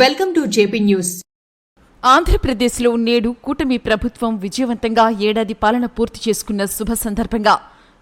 Welcome to JP news. ఆంధ్రప్రదేశ్లో నేడు కూటమి ప్రభుత్వం విజయవంతంగా ఏడాది పాలన పూర్తి చేసుకున్న శుభ సందర్భంగా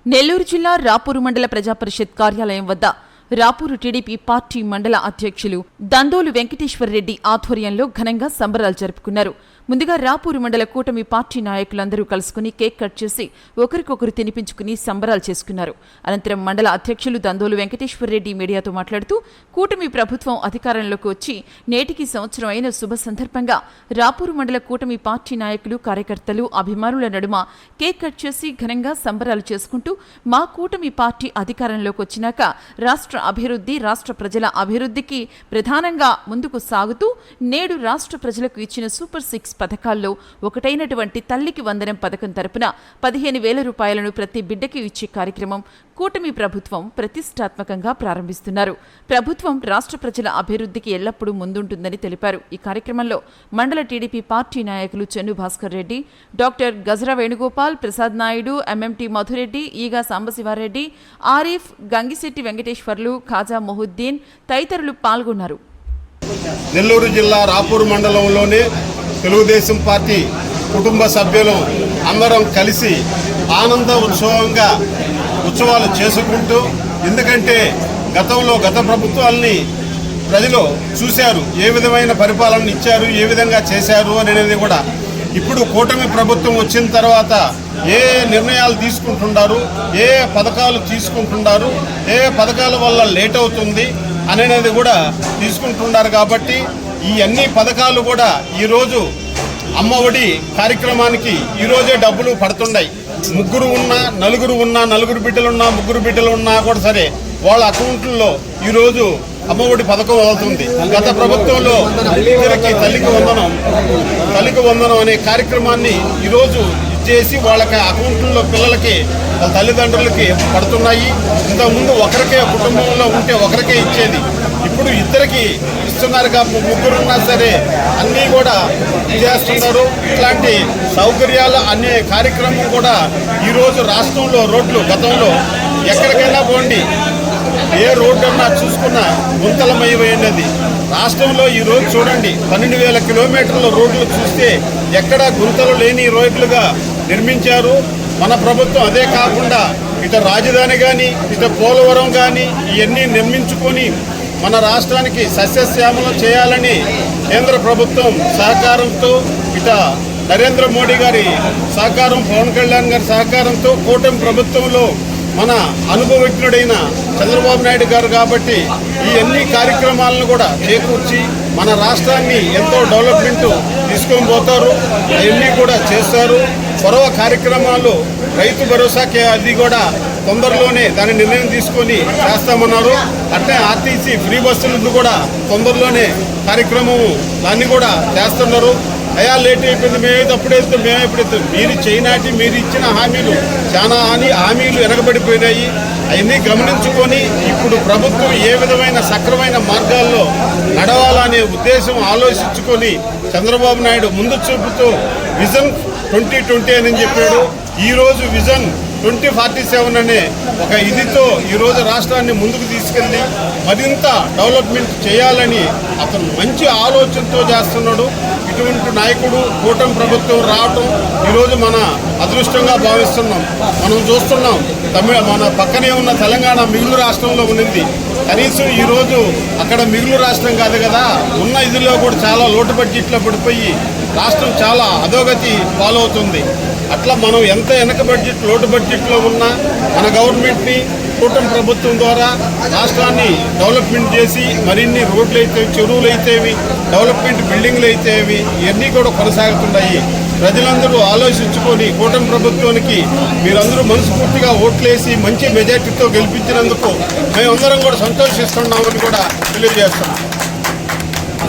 నెల్లూరు జిల్లా రాపూరు మండల ప్రజాపరిషత్ కార్యాలయం వద్ద రాపూరు టీడీపీ పార్టీ మండల అధ్యక్షులు దందోలు వెంకటేశ్వరరెడ్డి ఆధ్వర్యంలో ఘనంగా సంబరాలు జరుపుకున్నారు. ముందుగా రాపూరు మండల కూటమి పార్టీ నాయకులందరూ కలుసుకుని కేక్ కట్ చేసి ఒకరికొకరు తినిపించుకుని సంబరాలు చేసుకున్నారు. అనంతరం మండల అధ్యక్షులు దందోలు వెంకటేశ్వరరెడ్డి మీడియాతో మాట్లాడుతూ కూటమి ప్రభుత్వం అధికారంలోకి వచ్చి నేటికి సంవత్సరం అయిన శుభ సందర్భంగా రాపూరు మండల కూటమి పార్టీ నాయకులు కార్యకర్తలు అభిమానుల నడుమ కేక్ కట్ చేసి ఘనంగా సంబరాలు చేసుకుంటూ మా కూటమి పార్టీ అధికారంలోకి వచ్చినాక రాష్ట్ర అభివృద్ధి రాష్ట్ర ప్రజల అభివృద్ధికి ప్రధానంగా ముందుకు సాగుతూ నేడు రాష్ట్ర ప్రజలకు ఇచ్చిన సూపర్ సిక్స్ పథకాల్లో ఒకటైనటువంటి తల్లికి వందనం పథకం తరపున పదిహేను వేల రూపాయలను ప్రతి బిడ్డకి ఇచ్చే కార్యక్రమం కూటమి ప్రభుత్వం ప్రతిష్టాత్మకంగా ప్రారంభిస్తున్నారు. ప్రభుత్వం రాష్ట్ర ప్రజల అభివృద్ధికి ఎల్లప్పుడూ ముందుంటుందని తెలిపారు. ఈ కార్యక్రమంలో మండల టీడీపీ పార్టీ నాయకులు చెన్ను భాస్కర్ రెడ్డి డాక్టర్ గజరా వేణుగోపాల్ ప్రసాద్ నాయుడు ఎంఎంటీ మధురెడ్డి ఈగా సాంబశివారెడ్డి ఆరిఫ్ గంగిశెట్టి వెంకటేశ్వర్లు ఖాజా మొహుద్దీన్ తదితరులు పాల్గొన్నారు. నెల్లూరు జిల్లా రాపూర్ మండలంలోని తెలుగుదేశం పార్టీ కుటుంబ సభ్యులు అందరం కలిసి ఆనంద ఉత్సవంగా ఉత్సవాలు చేసుకుంటూ ఎందుకంటే గతంలో గత ప్రభుత్వాల్ని ప్రజలు చూశారు ఏ విధమైన పరిపాలన ఇచ్చారు ఏ విధంగా చేశారు అనేది కూడా. ఇప్పుడు కూటమి ప్రభుత్వం వచ్చిన తర్వాత ఏ నిర్ణయాలు తీసుకుంటున్నారు ఏ పథకాలు తీసుకుంటున్నారు ఏ పథకాల వల్ల లేట్ అవుతుంది అనేది కూడా తీసుకుంటున్నారు కాబట్టి ఈ అన్ని పథకాలు కూడా ఈరోజు అమ్మఒడి కార్యక్రమానికి ఈరోజే డబ్బులు పడుతున్నాయి. ముగ్గురు ఉన్నా నలుగురు ఉన్నా నలుగురు బిడ్డలున్నా ముగ్గురు బిడ్డలు ఉన్నా కూడా సరే వాళ్ళ అకౌంట్లలో ఈరోజు అమ్మఒడి పథకం అవుతుంది. గత ప్రభుత్వంలో ఇద్దరికి తల్లికి వందనం తల్లికి వందనం అనే కార్యక్రమాన్ని ఈరోజు చేసి వాళ్ళకి అకౌంట్లలో పిల్లలకి వాళ్ళ తల్లిదండ్రులకి పడుతున్నాయి. ఇంతకుముందు ఒకరికే కుటుంబంలో ఉంటే ఒకరికే ఇచ్చేది. ఇప్పుడు ఇద్దరికి ఇస్తున్నారు కాబట్టి ముగ్గురున్నా సరే అన్నీ కూడా చేస్తున్నారు ఇట్లాంటి సౌకర్యాలు అనే కార్యక్రమం కూడా ఈరోజు రాష్ట్రంలో రోడ్లు గతంలో ఎక్కడికైనా పోండి. ఏ రోడ్డు అన్నా చూసుకున్నా గుంతలమయమైనది. రాష్ట్రంలో ఈ రోజు చూడండి పన్నెండు వేల కిలోమీటర్ల రోడ్లు చూస్తే ఎక్కడ గుంతలు లేని రోడ్లుగా నిర్మించారు. మన ప్రభుత్వం అదే కాకుండా ఇటు రాజధాని కానీ ఇటు పోలవరం కానీ ఇవన్నీ నిర్మించుకొని మన రాష్ట్రానికి సస్యశ్యామలం చేయాలని కేంద్ర ప్రభుత్వం సహకారంతో ఇట నరేంద్ర మోడీ గారి సహకారం పవన్ కళ్యాణ్ గారి సహకారంతో కూటమి ప్రభుత్వంలో మన అనుభవజ్ఞుడైన చంద్రబాబు నాయుడు గారు కాబట్టి ఈ అన్ని కార్యక్రమాలను కూడా చేకూర్చి మన రాష్ట్రాన్ని ఎంతో డెవలప్మెంట్ తీసుకొని పోతారు. అవన్నీ కూడా చేస్తారు పొరవ కార్యక్రమాలు రైతు భరోసాకి అది కూడా తొందరలోనే దాని నిర్ణయం తీసుకొని చేస్తామన్నారు. అట్లే ఆర్టీసీ ఫ్రీ బస్సులను కూడా తొందరలోనే కార్యక్రమం దాన్ని కూడా చేస్తున్నారు. అయా లేట్ అయిపోయింది. మేము అప్పుడైతే మేము ఎప్పుడైతే మీరు చేయనాటి మీరు ఇచ్చిన హామీలు చాలా హాని హామీలు వెనకబడిపోయినాయి అవన్నీ గమనించుకొని ఇప్పుడు ప్రభుత్వం ఏ విధమైన సక్రమైన మార్గాల్లో నడవాలనే ఉద్దేశం ఆలోచించుకొని చంద్రబాబు నాయుడు ముందు చూపుతూ విజన్ ట్వంటీ ట్వంటీ అని చెప్పాడు. ఈరోజు విజన్ ట్వంటీ ఫార్టీ సెవెన్ అనే ఒక ఇదితో ఈరోజు రాష్ట్రాన్ని ముందుకు తీసుకెళ్ళి మరింత డెవలప్మెంట్ చేయాలని అతను మంచి ఆలోచనతో చేస్తున్నాడు. ఇటువంటి నాయకుడు కూటమి ప్రభుత్వం రావటం ఈరోజు మన అదృష్టంగా భావిస్తున్నాం. మనం చూస్తున్నాం తమిళ మన పక్కనే ఉన్న తెలంగాణ మిగులు రాష్ట్రంలో ఉన్నది. కనీసం ఈరోజు అక్కడ మిగులు రాష్ట్రం కాదు కదా ఉన్న ఇదిలో కూడా చాలా లోటు బడ్జెట్లో పడిపోయి రాష్ట్రం చాలా అధోగతి పాలవుతుంది. అట్లా మనం ఎంత వెనక బడ్జెట్ లోటు బడ్జెట్లో ఉన్న మన గవర్నమెంట్ని కూటమి ప్రభుత్వం ద్వారా రాష్ట్రాన్ని డెవలప్మెంట్ చేసి మరిన్ని రోడ్లు అయితే చెరువులు అయితేవి డెవలప్మెంట్ బిల్డింగ్లు అయితేవి ఇవన్నీ కూడా కొనసాగుతున్నాయి. ప్రజలందరూ ఆలోచించుకొని కూటమి ప్రభుత్వానికి మీరందరూ మనస్ఫూర్తిగా ఓట్లేసి మంచి మెజార్టీతో గెలిపించినందుకు మేమందరం కూడా సంతోషిస్తున్నామని కూడా తెలియజేస్తున్నాం.